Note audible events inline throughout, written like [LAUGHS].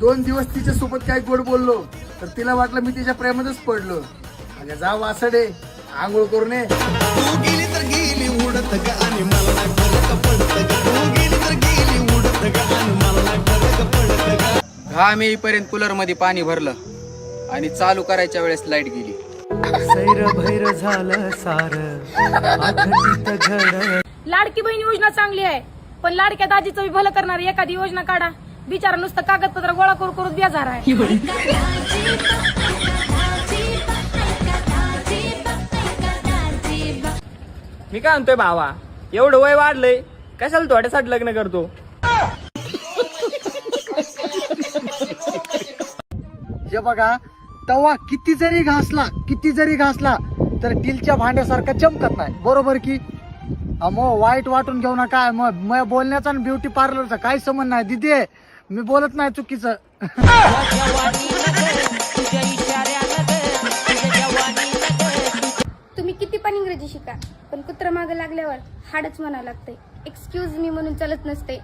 दोन दिवस तिच्या सोबत काय गोड बोललो तर तिला वाटलं मी तिच्या प्रेमातच पडलो. अगं जा वासडे आंघोळ करून ये. तू गेली तर गेली उडत ग आणि मला नाही फरक पडत ग. तू गेली तर गेली उडत ग आणि मला नाही फरक पडत ग. घाम येईपर्यंत कूलरमध्ये पाणी भरलं आणि चालू करायच्या वेळेस लाइट गेली. सैर भैर झालं सार आखटीत घड लाडकी बहीण योजना चांगली आहे पण लाडक्या दाजीचं बी भलं करणारी एखादी योजना काढा. बिचारा नुसतं कागदपत्र गोळा करू करू बेजार आहे. मी काय म्हणतोय भावा? एवढं वय वाढलंय कशाला थोड्यासाठी लग्न करतो? हे बघा तवा किती जरी घासला किती जरी घासला तर टीलच्या भांड्यासारखा चमकत नाही. बरोबर की? अ, मग वाईट वाटून घेऊ नका. मग मग बोलण्याचा आणि ब्युटी पार्लरचा काही संबंध नाही. दिदी मी बोलत नाही चुकीचं. तुम्ही किती पण इंग्रजी शिका पण कुत्र मागे लागल्यावर हाडच म्हणावं लागतंय. एक्सक्यूज मी म्हणून चलत नसते.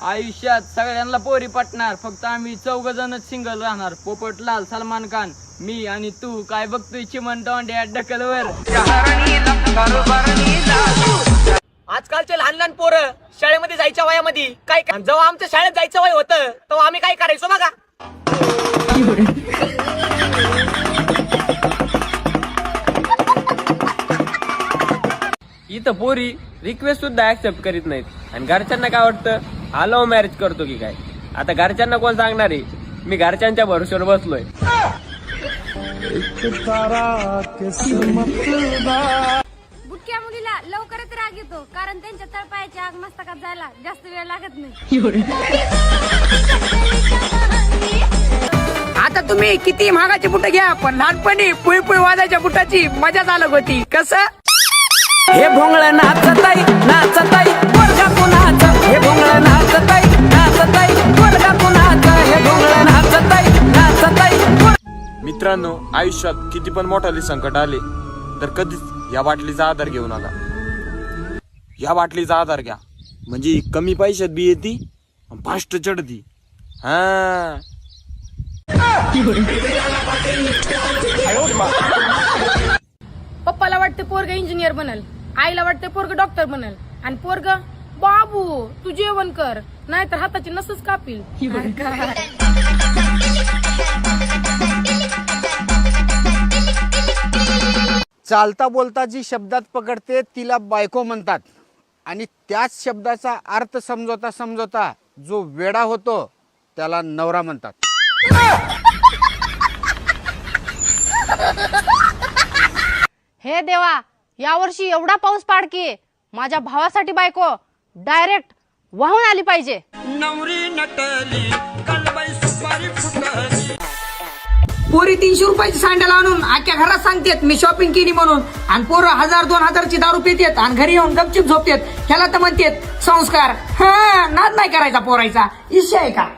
आयुष्यात सगळ्यांना पोरी पटणार फक्त आम्ही चौघ जणच सिंगल राहणार. पोपट लाल सलमान खान. मी आणि तू काय बघतोय चिमण तोंड्या डकलवर आजकालचे लहान लहान पोरं शाळेमध्ये जायच्या वयामध्ये काय काय- जेव्हा आमच्या शाळेत जायचं वय होतं तेव्हा आम्ही काय करायचो बघा. इथं पोरी रिक्वेस्ट सुद्धा ऍक्सेप्ट करीत नाहीत. आणि घरच्यांना काय वाटतं? हा लव्ह मॅरेज करतो की काय? आता घरच्यांना कोण सांगणार आहे? मी घरच्यांच्या भरोश्यावर बसलोय. बुटक्या मुलीला लवकरच राग येतो कारण त्यांच्या तळपायाची आग मस्तकात जायला जास्त वेळ लागत नाही. आता तुम्ही किती महागाची बुट घ्या पण लहानपणी पुळी पुळी वाजायच्या बुटाची मजाच अलग होती. कसं? हे भोंगळ नाचताई नाचताई पोरगा कुणाच? हे भोंगळ नाचताई नाचताई पोरगा कुणाच? हे भोंगळ मित्रांनो आयुष्यात किती पण मोठाले संकट आले तर कधीच या बाटलीचा आधार घेऊ नका. या बाटलीचा आधार घ्या. म्हणजे कमी पैशात बी येते फास्ट चढती. हा. पप्पाला वाटते पोरग इंजिनियर बनल आईला वाटते पोरग डॉक्टर बनल. आणि पोरग बाबू तू जेवण कर नाहीतर हाताची नसच कापील. चालता बोलता जी शब्दात पकडते तिला बायको म्हणतात. आणि त्याच शब्दाचा अर्थ समजवता समजवता जो वेडा होतो त्याला नवरा म्हणतात. हे देवा यावर्षी एवढा पाऊस पाडकी माझ्या भावासाठी बायको डायरेक्ट वाहून आली पाहिजे. पोरी तीनशे रुपयाची सँडल आणून आख्या घरात सांगतेत मी शॉपिंग केली म्हणून. आणि पोरं हजार दोन हजारची दारू पितेत आणि घरी येऊन गपचिप झोपतेत. ह्याला तर म्हणतेत संस्कार. हा नाद नाही करायचा पोरायचा. इश्य आहे का?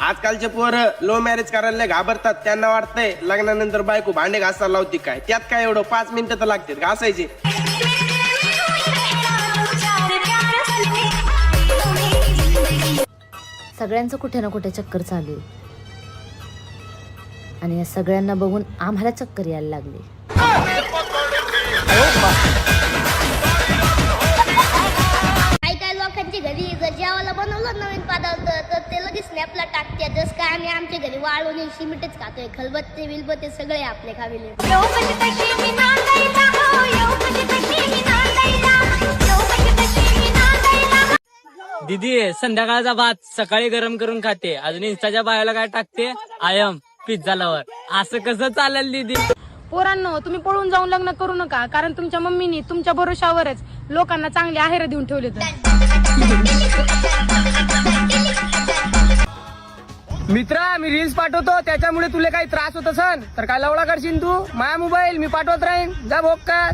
आजकालचे पोरं लो मॅरेज करायला घाबरतात. त्यांना वाटतंय लग्नानंतर बायको भांडे घासायला लावते काय? त्यात काय एवढं? पाच मिनिटं तर लागतात. घासायचे. सगळ्यांचं कुठे ना कुठे चक्कर चालू आहे. आणि या सगळ्यांना बघून आम्हाला चक्कर यायला लागली. काही काही लोकांच्या घरी जर जेवायला बनवलं नवीन पदार्थ तर ते लगेच स्नॅपला टाकते. जसं काय आम्ही आमच्या घरी वाळून सिमेंटच खातोय. खलबत्ते बिलबत्ते सगळे आपले खाविले. दिदी संध्याकाळचा भात सकाळी गरम करून खाते. अजून इंस्टाच्या बायाला काय टाकते? आयम पिझ्झा लवर असं कसं चालेल दिदी? पोरांनो तुम्ही पळून जाऊन लग्न करू नका. कारण तुमच्या मम्मीनी तुमच्या भरोशावरच लोकांना चांगले आहेर देऊन ठेवले तर मित्रा मी रील्स पाठवतो. त्याच्यामुळे तुला काही त्रास होत असन? तर काय लवडा करशील तू? माझा मोबाईल मी पाठवत राहीन. जा भोग का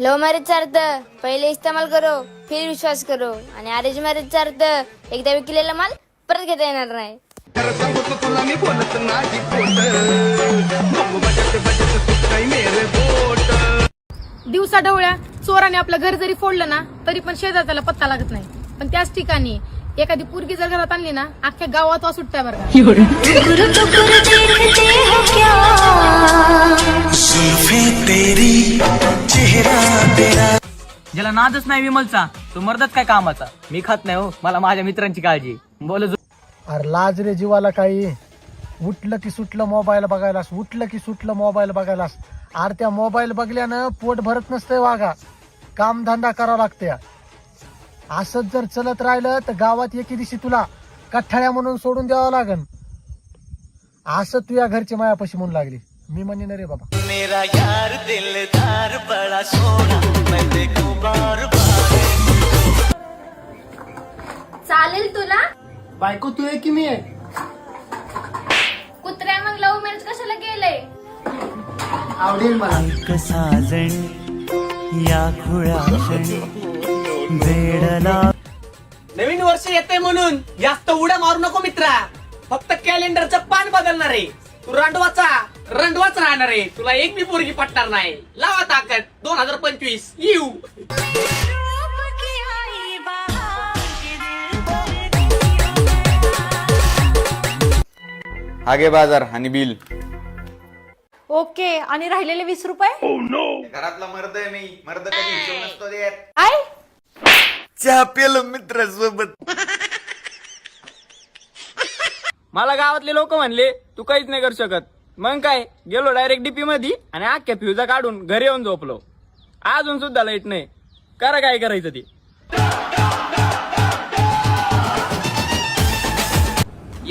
लव्ह मॅरेजचा अर्थ पहिले इस्तेमाल करो फिर विश्वास करो. आणि अरेंज मॅरेजचा अर्थ एकदा विकलेला माल परत घेता येणार नाही. दिवसा ढवळ्या चोराने आपलं घर जरी फोडलं ना तरी पण शेजारच्याला पत्ता लागत नाही. पण त्याच ठिकाणी एखादी पुरगी जर घरात आणली ना अख्ख्या गावात वा सुट्ट्या बरं का. ज्याला नादच नाही विमलचा तो मर्दच काय कामाचा? मी खात नाही हो मला माझ्या मित्रांची काळजी. बोल अरे लाज रे जीवाला काही. उठलं की सुटलं मोबाईल बघायलास उठलं की सुटलं मोबाईल बघायलास. अरे त्या मोबाईल बघल्यानं पोट भरत नसतंय वागा कामधंदा करावा लागते असंच जर चलत राहिलं तर गावात एके दिवशी तुला कठ्ठाळ्या म्हणून सोडून द्यावं लागन. असं तुझ्या घरची मायापाशी म्हणून लागली. मी म्हणेन रे बाबा. चालेल तुला? बायको तू आहे की मी आहे? कुत्र्या मग लव्ह मॅरेज कशाला केलंय आवडेल मला. साजण या खुळ्या क्षणी वेडला नवीन वर्ष येते म्हणून जास्त उड्या मारू नको मित्रा. फक्त कॅलेंडरचं पान बदलणार आहे. तू रंडवाचा रंडवाच राहणार आहे. तुला एक बी पोरगी पटणार नाही. लावा ताकद. दोन हजार पंचवीस. येऊ. हागे बाजार आणि बिल. ओके आणि राहिलेले वीस रुपये? घरातला मर्द आहे मी. मर्द कधी हिशोब नसतो देत. काय चहा पेलो मित्र सोबत मला गावातले लोक म्हणले तू काहीच नाही करू शकत. मग काय गेलो डायरेक्ट डीपी मध्ये आणि अख्ख्या फ्युजा काढून घरी येऊन झोपलो. अजून सुद्धा लाइट नाही. करा काय करायचं ते?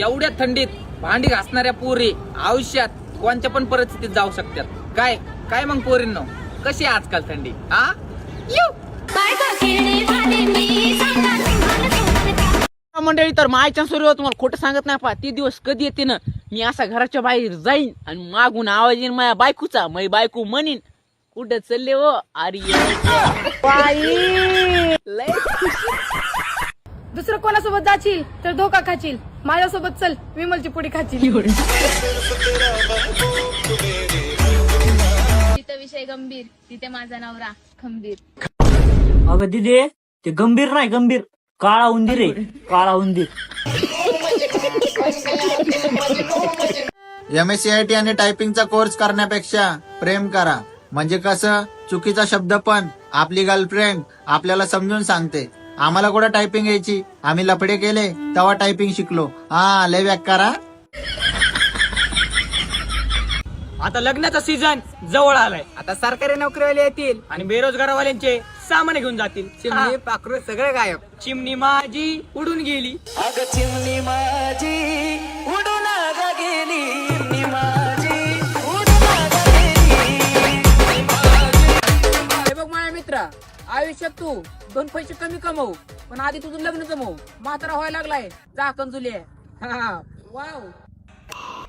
एवढ्या थंडीत भांडी घासणाऱ्या पोरी आयुष्यात कोणत्या पण परिस्थितीत जाऊ शकतात. काय? काय मग पोरींनो? कशी आहे आजकाल थंडी? हा मंडळी तर मायच्या सूर्य तुम्हाला खोटं सांगत नाही पा ती दिवस कधी येते ना? मी असा घराच्या बाहेर जाईन आणि मागून आवाज येईन माझ्या बायकोचा माझी बायको म्हणीन कुठं चालले हो? अरे लय दुसरं कोणासोबत जाशील तर धोका खाशील. माझ्यासोबत चल विमलची पुडी खाशील. तिथं विषय गंभीर. तिथे माझा नवरा खंबीर. अगं दिदे ते गंभीर नाही गंभीर. काळा उंदीर आहे. काळा उंदीर. M S C I T आणि टायपिंगचा कोर्स करण्यापेक्षा प्रेम करा. म्हणजे कसं? चुकीचा शब्द पण. आपली गर्लफ्रेंड आपल्याला समजून सांगते. आम्हाला कुठं टायपिंग यायची? आम्ही लफडे केले तेव्हा टायपिंग शिकलो. हा लय व्याक करा आता लग्नाचा सीझन जवळ आलाय. आता सरकारी नोकरीवाले येतील आणि बेरोजगारवाल्यांचे सामान घेऊन जातील. चिमणी पाखरू सगळे गायब. चिमणी माझी उडून गेली. अग चिमणी माझी उडून आयुष्यात तू दोन पैसे कमी कमवू पण आधी तुझं लग्न जमव. म्हातारा व्हायला लागलाय. जा कंजुली. वाव.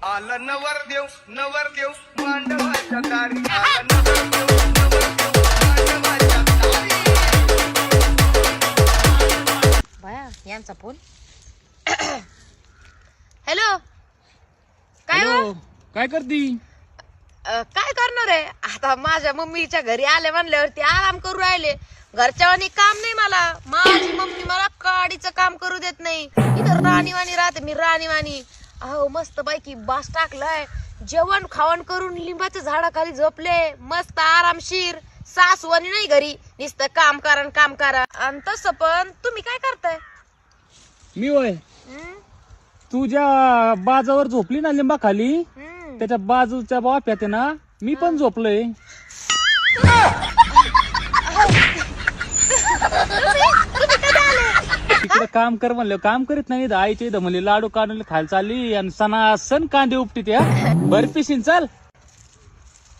आला नवर देव नवर देव मांडवाच्या दारी. आला नवरदेव, नवरदेव, मांडवाच्या दारी. बाया यांचा फोन. [COUGHS] हॅलो काय हो? काय करती? अ, काय करणार आहे? आता माझ्या मम्मीच्या घरी आले म्हणल्यावरती आराम करू राहिले. घरच्यावानी काम नाही मला. माझी मम्मी मला काडीचं काम करू देत नाही. इथं राणीवाणी राहते मी राणीवाणी अहो मस्त पैकी बास टाकलाय. जेवण खावण करून लिंबाच्या झाडाखाली झोपले. मस्त आरामशीर. सासवानी नाही घरी. नुसतं काम करा न काम करा. आणि तसं पण तुम्ही काय करताय? मी होय. हं? तू ज्या बाजावर झोपली ना लिंबा खाली हं. त्याच्या बाजूच्या बाप्यात आहे ना मी पण झोपलोय. तिकडे काम कर म्हणलं काम करीत नाही आईच्या इथं म्हणले लाडू काढून खायला चालली आणि सणासन कांदे उपटी त्या बरी पिशीन चाल.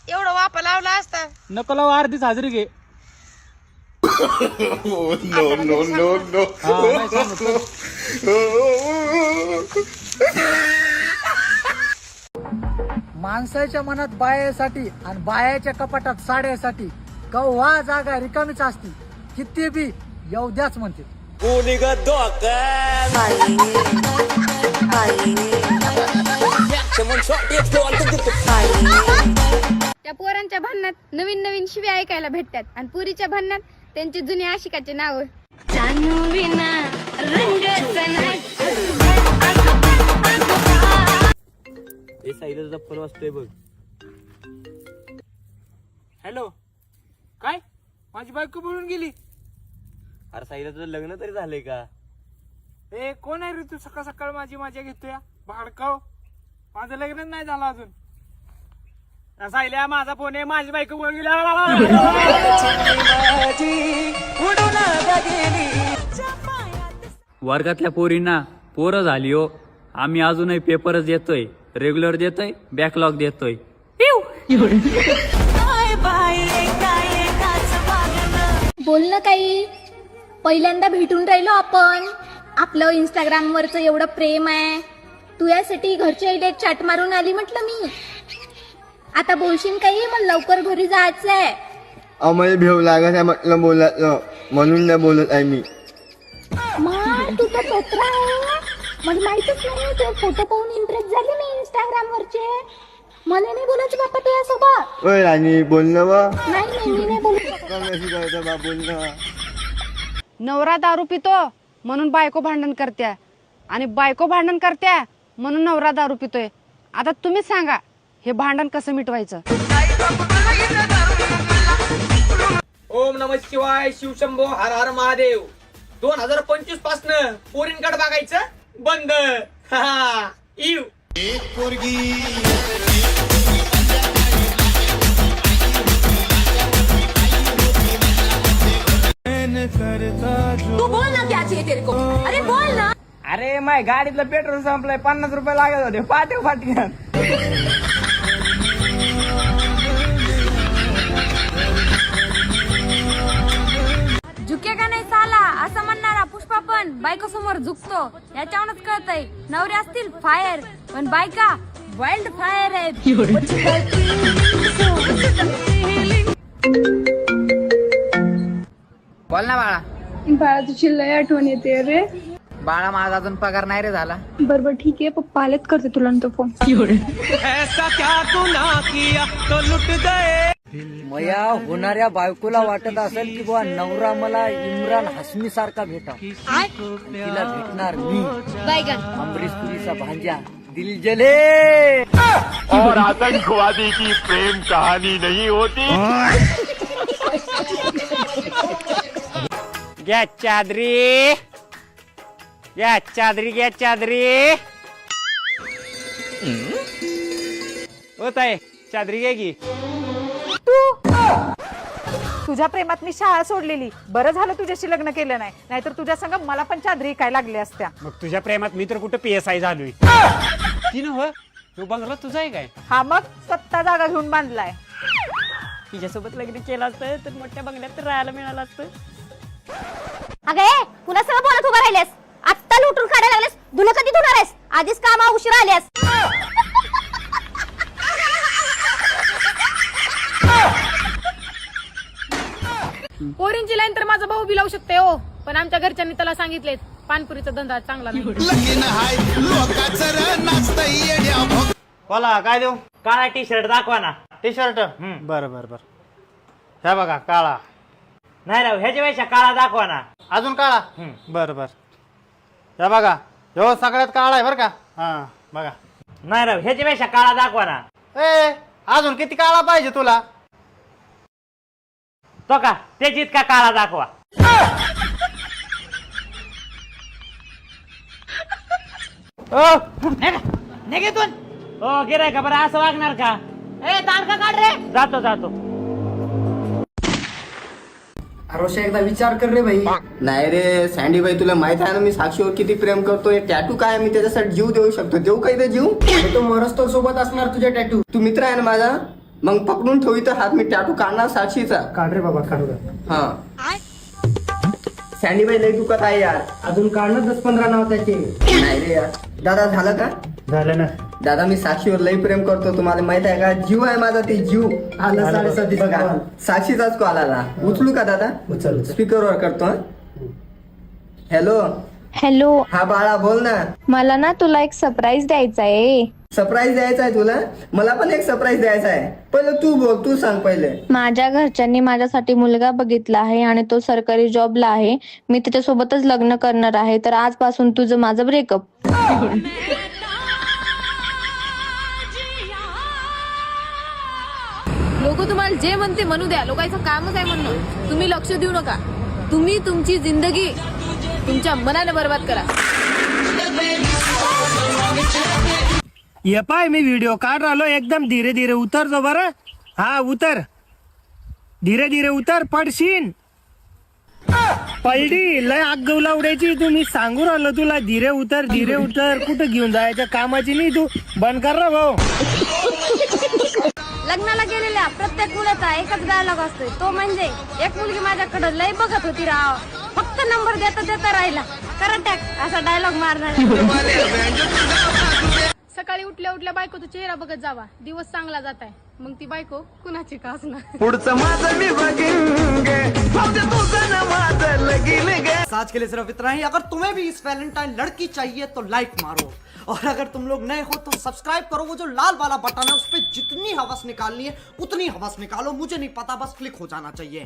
एवढं वापा लावला असता. नको लाव अर्धीच हाजरी घे. हा, नाही सांगत, चल. [LAUGHS] माणसाच्या मनात बायासाठी आणि बायाच्या कपाटात साड्यासाठी कव्हा जागा रिकामीच असती. किती बी द्याच म्हणते. त्या पोरांच्या भांडणात नवीन नवीन शिव्या ऐकायला भेटतात आणि पुरीच्या भांडणात त्यांची जुनी आशिकाचे नाव. हॅलो काय माझी बायको बोलून गेली अरे साईला तुझं लग्न तरी झालंय का ए कोण आहे रे तू सकाळ सकाळ माझी मजा घेतोय भाडकाव माझं लग्न नाही झालं अजून सायल्या माझा फोन आहे माझी बायको बोलून गेली वर्गातल्या पोरींना पोरं झाली हो आम्ही अजूनही पेपरच देतोय रेग्युलर देतोय बॅकलॉग देतोय. बोल ना काही? पहिल्यांदा भेटून राहिलो आपण. आपलं इंस्टाग्राम वरच एवढं प्रेम आहे. तू यासाठी घरच्या इथे चॅट मारून आली म्हटलं मी. आता बोलशील काही? मला लवकर घरी जायचं आहे. आम्हाला भेव लागत आहे म्हटलं बोलत म्हणून नाही बोलत आहे मी. मग तू तर तोत्रा आहे. मला माहितच नाही ते फोटो पाहून इम्प्रेस झाले मी इंस्टाग्राम वरचे. मला नाही बोलायचं बाप्पा तुझ्यासोबत. ओय राणी बोलणं वा? नाही नाही मी नाही बोलू कशी करतो बा बोलणं नवरा दारू पितो म्हणून बायको भांडण करत्या. आणि बायको भांडण करत्या म्हणून नवरा दारू पितोय. आता तुम्हीच सांगा हे भांडण कसं मिटवायचं? ओम नम शिवाय शिवशंभो हर हर महादेव. दोन हजार पंचवीस पासन पोरींकडे बघायचं? बंद. हा, हा. इव. तू बोल ना क्या चाहिए तेरे को? अरे बोल ना. अरे माय गाडीतलं पेट्रोल संपलंय. पन्नास रुपये लागत होते. पाठव पाठव पण बायको समोर झुकतो. याच्यावरच कळतय नवरे असतील फायर पण बायका वाईल्ड फायर आहेत. बोल ना बाळा. बाळा तुझी लय आठवण येते रे. बाळा माझा अजून पगार नाही रे झाला. बरोबर ठीक आहे. पप्पा आलेत करते तुला नंतर फोन मया होणाऱ्या बायकोला वाटत असेल की बुवा नवरा मला इम्रान हसमी सारखा भेटा तिला भेटणार मी. अमरीश पुरीचा भांजा. दिल जले. और आतंकवादी की प्रेम कहानी नहीं होती। घ्या चादरी. घ्या चादरी घ्या चादरी. होत आहे चादरी घ्या की. तुझ्या प्रेमात मी शाळा सोडलेली. बरं झालं तुझ्याशी लग्न केलं नाही. नाहीतर तुझ्या संग मला पण चादरी काय लागल्या असत्या. मग तुझ्या प्रेमात मी तर कुठं पी एस आय झालोय? ती तो बंगला तुझा आहे काय? हा मग सत्ता जागा घेऊन बांधलाय. तिच्यासोबत लग्न केलं असतं तर मोठ्या बंगल्यात राहायला मिळालं असतं. अगं ए पुन्हा सगळं बोलत उभा राहिलेस? आत्ता लुटून काढायला लागलेस? धुलं कधी धुणार आहेस? आधीच कामा उशिरा आल्यास. पोरींची लाईन तर माझा भाऊ बी लावू शकते हो. पण आमच्या घरच्यांनी त्याला सांगितले पानपुरीचा धंदा चांगला नाही. [LAUGHS] बोला काय देऊ? काळा टी शर्ट दाखवा ना. टी शर्ट बर बर बर. ह्या बघा काळा. नाही राव ह्याच्यापेक्षा काळा दाखवा ना. अजून काळा? बर बर. ह्या बघा हो सगळ्यात काळा आहे बर का? हा बघा. नाही राव ह्याच्यापेक्षा काळा दाखवा ना. ए अजून किती काळा पाहिजे तुला? तो का त्याची इतका काळा दाखवा. निघेतून हो गिराय का बरं? असं वागणार का? ए तारखा काढ रे. जातो जातो. अरोशा एकदा विचार कर रे भाई नाही रे सँडी भाई तुला माहीत आहे ना मी साक्षीवर किती प्रेम करतोय? टॅटू काय मी त्याच्यासाठी जीव देऊ शकतो. देऊ काही ते जीव? तो मरस तो सोबत असणार तुझ्या टॅटू तू मित्र आहे ना माझा? मग पकडून ठेवी तर हात मी टॅटू काढणार साक्षीचा. काढ रे बाबा काढू हा. सँडी भाई लई दुखत आहे यार. अजून काढणं दस पंधरा नाव त्याचे. नाही रे यार. दादा झालं का? झालं ना. दादा मी साक्षीवर लई प्रेम करतो तुम्हाला माहीत आहे का? जीव आहे माझा ते जीव. आला साडेसात बघा साक्षीचाच कॉल आला. उचलू का दादा? उचल स्पीकरवर करतो हॅलो. हॅलो. हा बाळा बोल ना. मला ना तुला एक सरप्राईज द्यायचा आहे. सरप्राईज द्यायचा आहे तुला? मला पण एक सरप्राईज द्यायचा आहे. पहिलं तू बोल तू सांग पहिले. माझ्या घरच्यांनी माझ्यासाठी मुलगा बघितला आहे आणि तो सरकारी जॉबला आहे. मी त्याच्यासोबतच लग्न करणार आहे तर आजपासून तुझं माझं ब्रेकअप लोक तुम्हाला जे म्हणते म्हणू द्या. लोकांचं कामच आहे म्हणणं. तुम्ही लक्ष देऊ नका. तुम्ही तुमची जिंदगी तुमच्या मनाने बर्बाद करा. ये पाय मी व्हिडिओ काढ राहिलो एकदम. धीरे धीरे उतरतो बरं. हा उतर. धीरे धीरे उतर पडशीन. पलटी लय आग गवला उडायची मी सांगू राहिलो तुला धीरे उतर धीरे उतर. कुठं घेऊन जायच्या कामाची नाही तू. बंद कर ना भाऊ. लग्नाला गेलेल्या प्रत्येक मुलाचा एकच डायलॉग असतोय. तो म्हणजे एक मुलगी माझ्याकडे लय बघत होती राव. फक्त नंबर देता देता राहिला. करंट असा डायलॉग मारणार सकाळी उठल्या उठल्या बायकोचा चेहरा बघत जावा. दिवस चांगला जात आहे मग ती बायको कुणाची का असणार? पुढचं माझं मी बघीन गे. भाऊ दे तुझं ना माझं लगीन गे. आज के लिए सिर्फ़ इतना ही अगर तुम्हें भी इस वैलेंटाइन लड़की चाहिए तो लाइक मारो। और अगर तुम लोग नए हो तो सब्सक्राइब करो। वो जो लाल वाला बटन है उस पर जितनी हवस निकालनी है उतनी हवस निकालो। मुझे नहीं पता बस क्लिक हो जाना चाहिए।